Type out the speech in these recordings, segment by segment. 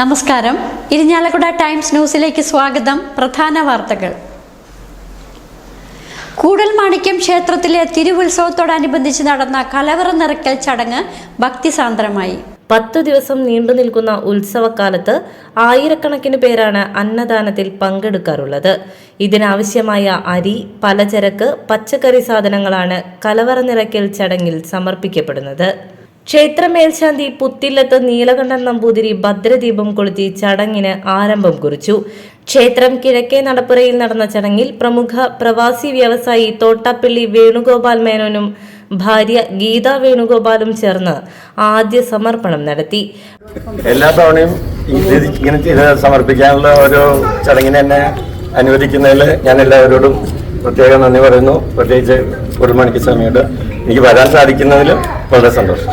നമസ്കാരം. ഇരിഞ്ഞാലക്കുട ടൈംസ് ന്യൂസിലേക്ക് സ്വാഗതം. പ്രധാന വാർത്തകൾ. കൂടൽമാണിക്യം ക്ഷേത്രത്തിലെ തിരുവുത്സവത്തോടനുബന്ധിച്ച് നടന്ന കലവറ നിറയ്ക്കൽ ചടങ്ങ് ഭക്തിസാന്ദ്രമായി. പത്തു ദിവസം നീണ്ടു നിൽക്കുന്ന ഉത്സവക്കാലത്ത് ആയിരക്കണക്കിന് പേരാണ് അന്നദാനത്തിൽ പങ്കെടുക്കാറുള്ളത്. ഇതിനാവശ്യമായ അരി പലചരക്ക് പച്ചക്കറി സാധനങ്ങളാണ് കലവറ നിറയ്ക്കൽ ചടങ്ങിൽ സമർപ്പിക്കപ്പെടുന്നത്. ക്ഷേത്ര മേൽശാന്തി പുത്തില്ലത്ത് നീലകണ്ഠൻ നമ്പൂതിരി ഭദ്രദീപം കൊളുത്തി ചടങ്ങിന് ആരംഭം കുറിച്ചു. ക്ഷേത്രം കിഴക്കേ നടപ്പുറയിൽ നടന്ന ചടങ്ങിൽ പ്രമുഖ പ്രവാസി വ്യവസായി തോട്ടാപ്പള്ളി വേണുഗോപാൽ മേനോനും ഭാര്യ ഗീത വേണുഗോപാലും ചേർന്ന് ആദ്യ സമർപ്പണം നടത്തി. എല്ലാ തവണയും സമർപ്പിക്കാനുള്ള ഒരു ചടങ്ങിനെ എന്നെ അനുവദിക്കുന്നതിൽ ഞാൻ എല്ലാവരോടും പ്രത്യേകം നന്ദി പറയുന്നു. പ്രത്യേകിച്ച് കുടുംബണിക്ക് സ്വാമിയോട് എനിക്ക് വരാൻ സാധിക്കുന്നതിൽ വളരെ സന്തോഷം.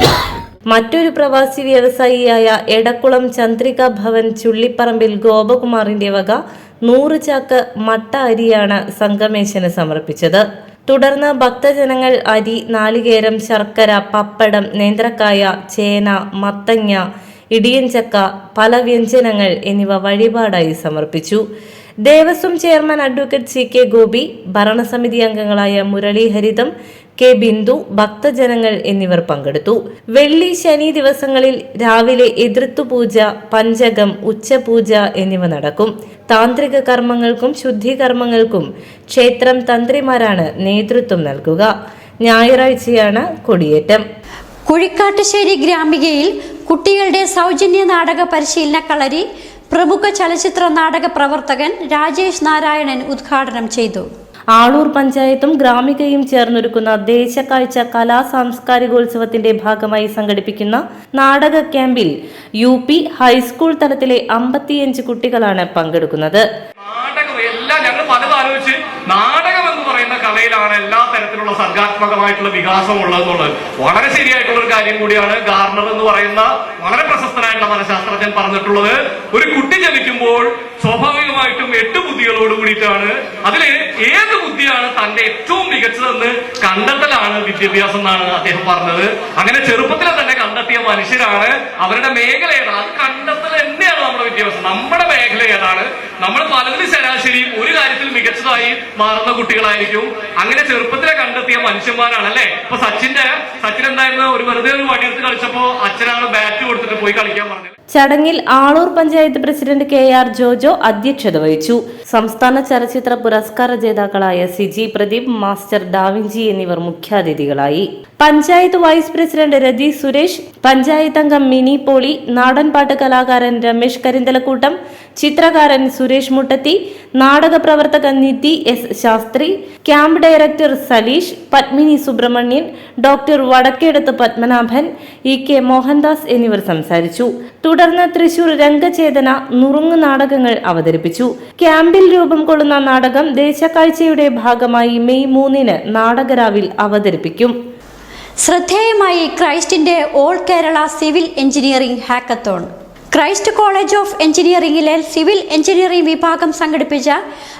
മറ്റൊരു പ്രവാസി വ്യവസായിയായ എടക്കുളം ചന്ദ്രിക ഭവൻ ചുള്ളിപ്പറമ്പിൽ ഗോപകുമാറിന്റെ വക നൂറ് ചാക്ക് മട്ട അരിയാണ് സംഗമേശന് സമർപ്പിച്ചത്. തുടർന്ന് ഭക്തജനങ്ങൾ അരി നാളികേരം ശർക്കര പപ്പടം നേന്ത്രക്കായ ചേന മത്തങ്ങ ഇടിയൻചക്ക പല വ്യഞ്ജനങ്ങൾ എന്നിവ വഴിപാടായി സമർപ്പിച്ചു. Devaswom chairman advocate C K Gopi ഭരണസമിതി അംഗങ്ങളായ മുരളി ഹരിതം കെ ബിന്ദു ഭക്തജനങ്ങൾ എന്നിവർ പങ്കെടുത്തു. വെള്ളി ശനി ദിവസങ്ങളിൽ രാവിലെ എതിർത്തുപൂജ പഞ്ചകം ഉച്ചപൂജ എന്നിവ നടക്കും. താന്ത്രിക കർമ്മങ്ങൾക്കും ശുദ്ധികർമ്മങ്ങൾക്കും ക്ഷേത്രം തന്ത്രിമാരാണ് നേതൃത്വം നൽകുക. ഞായറാഴ്ചയാണ് കൊടിയേറ്റം. കുഴിക്കാട്ടുശ്ശേരി ഗ്രാമികയിൽ കുട്ടികളുടെ സൗജന്യ നാടക പരിശീലന കളരി പ്രമുഖ ചലച്ചിത്ര നാടക പ്രവർത്തകൻ രാജേഷ് നാരായണൻ ഉദ്ഘാടനം ചെയ്തു. ആളൂർ പഞ്ചായത്തും ഗ്രാമികയും ചേർന്നൊരുക്കുന്ന ദേശക്കാഴ്ച കലാ സാംസ്കാരികോത്സവത്തിന്റെ ഭാഗമായി സംഘടിപ്പിക്കുന്ന നാടക ക്യാമ്പിൽ യു പി ഹൈസ്കൂൾ തലത്തിലെ അമ്പത്തിയഞ്ച് കുട്ടികളാണ് പങ്കെടുക്കുന്നത്. നാടകം എല്ലാം ഞങ്ങൾ നാടകം കലയിലാണ് എല്ലാ തരത്തിലുള്ള സർഗാത്മകമായിട്ടുള്ള വികാസം ഉള്ളതെന്നുള്ളത് വളരെ ശരിയായിട്ടുള്ള ഒരു കാര്യം കൂടിയാണ് ഗാർണർ എന്ന് പറയുന്ന വളരെ പ്രശസ്തനായിട്ടുള്ള മനഃശാസ്ത്രജ്ഞൻ പറഞ്ഞിട്ടുള്ളത്. ഒരു കുട്ടി ജനിക്കുമ്പോൾ സ്വാഭാവികമായിട്ടും എട്ട് ബുദ്ധികളോട് കൂടിയിട്ടാണ് അതിൽ ഏത് ബുദ്ധിയാണ് തന്റെ ഏറ്റവും മികച്ചതെന്ന് കണ്ടെത്തലാണ് വിദ്യാഭ്യാസം എന്നാണ് അദ്ദേഹം പറഞ്ഞത്. അങ്ങനെ ചെറുപ്പത്തിലെ തന്നെ കണ്ടെത്തിയ മനുഷ്യരാണ്. അവരുടെ മേഖല ഏതാണ്? അത് കണ്ടെത്തൽ തന്നെയാണ് നമ്മുടെ വിദ്യാഭ്യാസം. നമ്മുടെ മേഖല ഏതാണ്? നമ്മൾ പലതിന് ശരാശരി മികച്ചതായി മാറുന്ന കുട്ടികളായിരിക്കും. അങ്ങനെ ചെറുപ്പത്തിലെ കണ്ടെത്തിയ മനുഷ്യന്മാരാണ് അല്ലെ ഇപ്പൊ സച്ചിന്റെ സച്ചിൻ എന്തായിരുന്നു? ഒരു വെറുതെ ഒരു വടിയെടുത്ത് കളിച്ചപ്പോ അച്ഛനാണ് ബാറ്റ് കൊടുത്തിട്ട് പോയി കളിക്കാൻ പറഞ്ഞത്. ചടങ്ങിൽ Aloor panchayat president K R Jojo അധ്യക്ഷത വഹിച്ചു. സംസ്ഥാന ചലച്ചിത്ര പുരസ്കാര ജേതാക്കളായ സിജി പ്രദീപ് മാസ്റ്റർ ഡാവിഞ്ചി എന്നിവർ മുഖ്യാതിഥികളായി. പഞ്ചായത്ത് വൈസ് പ്രസിഡന്റ് രതി സുരേഷ് പഞ്ചായത്ത് അംഗം മിനി പോളി നാടൻപാട്ട് കലാകാരൻ രമേശ് കരിന്തലക്കൂട്ടം ചിത്രകാരൻ സുരേഷ് മുട്ടത്തി നാടക പ്രവർത്തക Nidhi S Shastri camp director Saleesh Padmini Subramanian doctor Vadakkedath Padmanabhan E K Mohandas എന്നിവർ സംസാരിച്ചു. തുടർന്ന് തൃശൂർ രംഗചേതന നുറുങ്ങ് നാടകങ്ങൾ അവതരിപ്പിച്ചു. ക്യാമ്പിൽ രൂപം കൊള്ളുന്ന നാടകം ദേശക്കാഴ്ചയുടെ ഭാഗമായി മെയ് മൂന്നിന് നാടകരാവിൽ അവതരിപ്പിക്കും. ശ്രദ്ധേയമായി ക്രൈസ്റ്റിന്റെ all Kerala civil engineering hackathon. Christ college of എഞ്ചിനീയറിംഗിലെ civil engineering വിഭാഗം സംഘടിപ്പിച്ച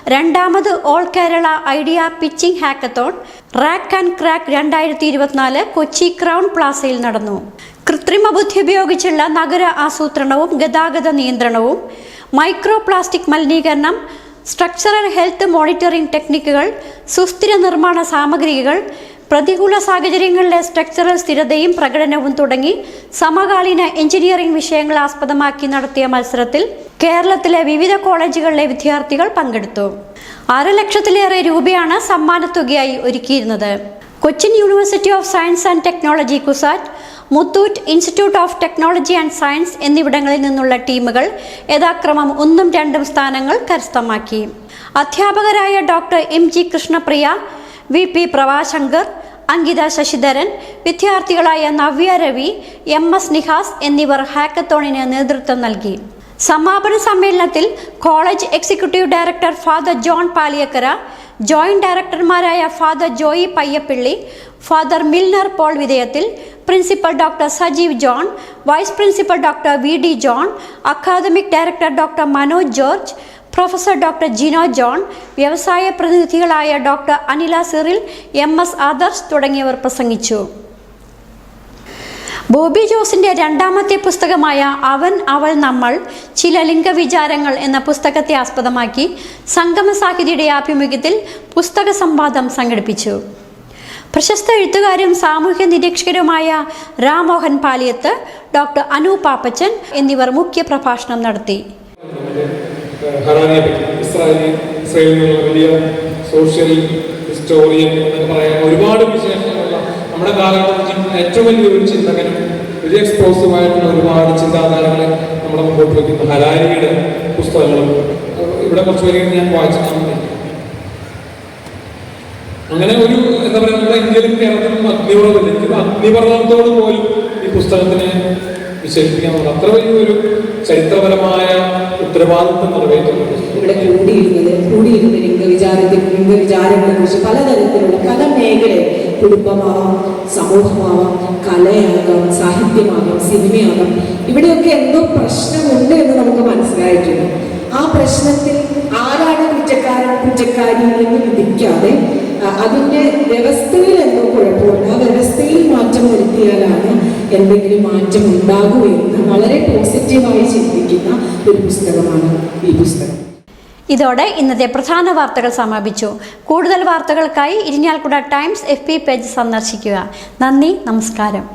രണ്ടാമത് all Kerala idea pitching hackathon rack and crack രണ്ടായിരത്തി ഇരുപത്തിനാല് കൊച്ചി ക്രൗൺ പ്ലാസയിൽ നടന്നു. കൃത്രിമ ബുദ്ധി ഉപയോഗിച്ചുള്ള നഗര ആസൂത്രണവും ഗതാഗത നിയന്ത്രണവും മൈക്രോ പ്ലാസ്റ്റിക് മലിനീകരണം സ്ട്രക്ചറൽ ഹെൽത്ത് മോണിറ്ററിംഗ് ടെക്നിക്കുകൾ സുസ്ഥിര നിർമ്മാണ സാമഗ്രികൾ പ്രതികൂല സാഹചര്യങ്ങളിലെ സ്ട്രക്ചറൽ സ്ഥിരതയും പ്രകടനവും തുടങ്ങി സമകാലീന എഞ്ചിനീയറിംഗ് വിഷയങ്ങൾ ആസ്പദമാക്കി നടത്തിയ മത്സരത്തിൽ കേരളത്തിലെ വിവിധ കോളേജുകളിലെ വിദ്യാർത്ഥികൾ പങ്കെടുത്തു. ലക്ഷത്തിലേറെ രൂപയാണ് സമ്മാനത്തുകയായി ഒരുക്കിയിരുന്നത്. Cochin university of science and technology CUSAT Muthoot institute of technology and science എന്നിവിടങ്ങളിൽ നിന്നുള്ള ടീമുകൾ യഥാക്രമം ഒന്നും രണ്ടും സ്ഥാനങ്ങൾ കരസ്ഥമാക്കി. അധ്യാപകരായ doctor M G Krishnapriya V P Prabhashankar Ankitha Sasidharan വിദ്യാർത്ഥികളായ Navya Ravi M S Nihas എന്നിവർ ഹാക്കത്തോണിന് നേതൃത്വം നൽകി. സമാപന സമ്മേളനത്തിൽ college executive director father John Paliakkara joint ഡയറക്ടർമാരായ father Joy Payyappilly father Milner Paul വിധേയത്തിൽ principal doctor Sajeev John vice principal doctor V D John academic director doctor Manoj George professor doctor Jino John വ്യവസായ പ്രതിനിധികളായ doctor Anila Cyril M S Adarsh തുടങ്ങിയവർ പ്രസംഗിച്ചു. ബോബി ജോസിന്റെ രണ്ടാമത്തെ പുസ്തകമായ അവൻ അവൾ നമ്മൾ ചില ലിംഗവിചാരങ്ങൾ എന്ന പുസ്തകത്തെ ആസ്പദമാക്കി സംഗമ സാഹിതിയുടെ ആഭിമുഖ്യത്തിൽ പുസ്തക സംവാദം സംഘടിപ്പിച്ചു. പ്രശസ്ത എഴുത്തുകാരും സാമൂഹ്യ നിരീക്ഷകരുമായ രാമോഹൻ പാലിയത്ത് ഡോക്ടർ അനു പാപ്പച്ചൻ എന്നിവർ മുഖ്യ പ്രഭാഷണം നടത്തി. ഹറാനിയെ പറ്റി. ഇസ്രായേലി ഇസ്രായേലിൽ നിന്നുള്ള വലിയ സോഷ്യൽ ഹിസ്റ്റോറിയൻ എന്നൊക്കെ പറയാൻ ഒരുപാട് വിശേഷങ്ങളുള്ള നമ്മുടെ കാലഘട്ടത്തിൽ ഏറ്റവും വലിയ ഒരു ചിന്തകനും വലിയ എക്സ്പോസീവ് ആയിട്ടുള്ള ഒരുപാട് ചിന്താധാരകളെ നമ്മുടെ മുമ്പോട്ട് വയ്ക്കുന്ന ഹരാരിയുടെ പുസ്തകങ്ങളും ഇവിടെ കുറച്ച് പേരെ ഞാൻ വായിച്ചിട്ടുണ്ട്. അങ്ങനെ ഒരു എന്താ പറയുക നമ്മുടെ ഇന്ത്യയിലും കേരളത്തിലും അഗ്നിപർവതം എനിക്ക് അഗ്നിപർവതത്തോട് പോലും ഈ പുസ്തകത്തിനെ വിശേഷിപ്പിക്കാൻ പറ്റും അത്ര വലിയൊരു ചരിത്രപരമായ ഉത്തരവാദിത്വം നിറവേറ്റുന്നുണ്ട് കുടുംബമാവാം സമൂഹമാവാം കലയാകാം സാഹിത്യമാകാം സിനിമയാകാം. ഇവിടെയൊക്കെ എന്തോ പ്രശ്നമുണ്ട് എന്ന് നമുക്ക് മനസ്സിലായിട്ടുണ്ട്. ആ പ്രശ്നത്തിൽ ആരാണ് കുറ്റക്കാരൻ കുറ്റക്കാരി എന്ന് വിധിക്കാതെ അതിന്റെ വ്യവസ്ഥയിൽ എന്തോ കുഴപ്പമുണ്ട്. ആ വ്യവസ്ഥയിൽ മാറ്റം വരുത്തിയാലാണ് എന്തെങ്കിലും മാറ്റം ഉണ്ടാകുമെന്ന് വളരെ പോസിറ്റീവായി ചിന്തിക്കുന്ന ഒരു പുസ്തകമാണ് ഈ പുസ്തകം. ഇതോടെ ഇന്നത്തെ പ്രധാന വാർത്തകൾ സമാപിച്ചു. കൂടുതൽ വാർത്തകൾക്കായി ഇരിഞ്ഞാൽക്കുട ടൈംസ് എഫ് പേജ് സന്ദർശിക്കുക. നന്ദി നമസ്കാരം.